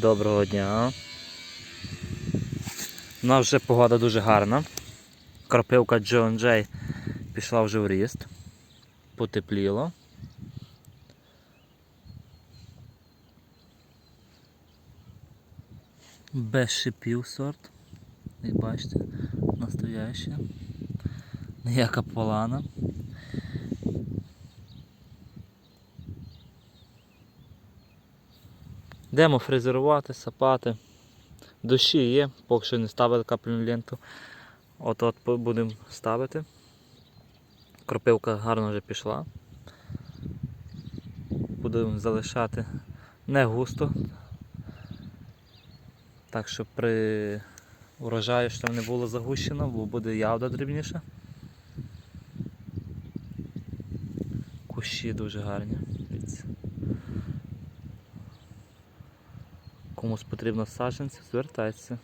Доброго дня. У нас вже погода дуже гарна. Кропивка Джон Джей пішла вже в ріст. Потепліло. Без шипів сорт. Як бачите, настояща. Ніяка полана. Йдемо фрезерувати, сапати. Дощі є, поки що не ставили капельну ленту. От-от будемо ставити. Кропивка гарно вже пішла. Будемо залишати не густо. Так що при урожаю, щоб не було загущено, бо буде явда дрібніша. Кущі дуже гарні. Комусь потрібно саджанців, звертайтеся.